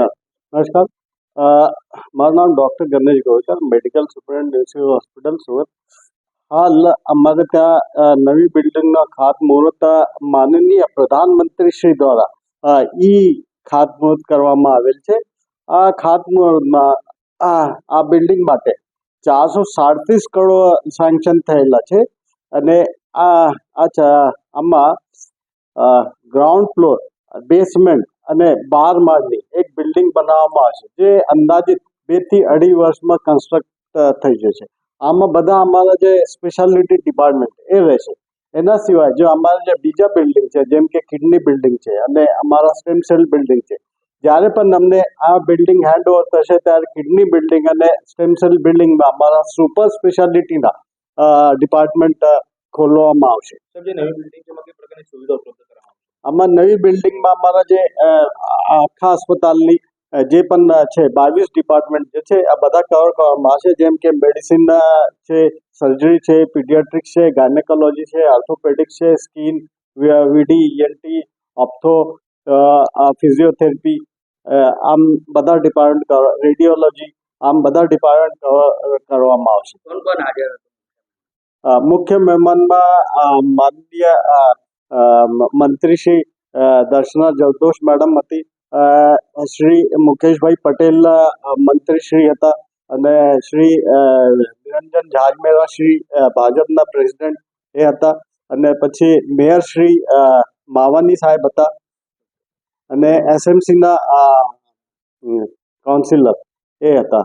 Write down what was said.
નમસ્કાર. મારું નામ doctor Ganesh Goykar medical superintendency hospital, Surat. હાલ અમારે ત્યાં નવી બિલ્ડિંગનો ખાતમુહૂર્ત માનનીય પ્રધાનમંત્રી શ્રી દ્વારા ઈ ખાતમુહૂર્ત કરવામાં આવેલ છે. આ ખાતમુહૂર્તમાં આ બિલ્ડિંગ માટે ચારસો સાડત્રીસ કરોડ સેન્કશન થયેલા છે અને આ ચા- આમાં ગ્રાઉન્ડ ફ્લોર, બેસમેન્ટ અને બાર માળની બિલ્ડિંગ બનાવવામાં આવશે, જે અંદાજિત બેથી અઢી વર્ષમાં કન્સ્ટ્રક્ટ થઈ જશે. આમાં બધા અમારા જે સ્પેશિયાલિટી ડિપાર્ટમેન્ટ એ રહેશે. એના સિવાય જો અમારા જે બીજા બિલ્ડિંગ છે, જેમ કે કિડની બિલ્ડિંગ છે અને અમારા સ્ટેમ સેલ બિલ્ડિંગ છે, જ્યારે પણ અમને આ બિલ્ડિંગ હેન્ડ ઓવર થશે, ત્યારે કિડની બિલ્ડિંગ અને સ્ટેમ સેલ બિલ્ડિંગમાં અમારા સુપર સ્પેશિયાલિટીના ડિપાર્ટમેન્ટ ખોલવામાં આવશે. સર નવી બિલ્ડિંગ છે સુવિધા આમાં નવી બિલ્ડિંગમાં અમારા જે આખા અસ્પતાલની જે પણ છે બાવીસ ડિપાર્ટમેન્ટ જે છે આ બધા કવર કરવામાં આવશે. જેમ કે મેડિસિન છે સર્જરી છે પીડિયાટ્રિક્સ છે ગાયનેકોલોજી છે ઓર્થોપેડિક્સ છે skin VD ENT ophtho physiotherapy આમ બધા ડિપાર્ટમેન્ટ રેડિયોલોજી આમ બધા ડિપાર્ટમેન્ટ કરવામાં આવશે. મુખ્ય મહેમાનમાં માનનીય મંત્રી શ્રી દર્શના જરદોશ મેડમ હતી. શ્રી મુકેશભાઈ પટેલ મંત્રી શ્રી હતા અને શ્રી નિરંજન ઝાજમેરા શ્રી ભાજપના પ્રેસિડેન્ટ એ હતા. અને પછી મેયર શ્રી માવાની સાહેબ હતા. અને એસએમસીના કાઉન્સિલર એ હતા.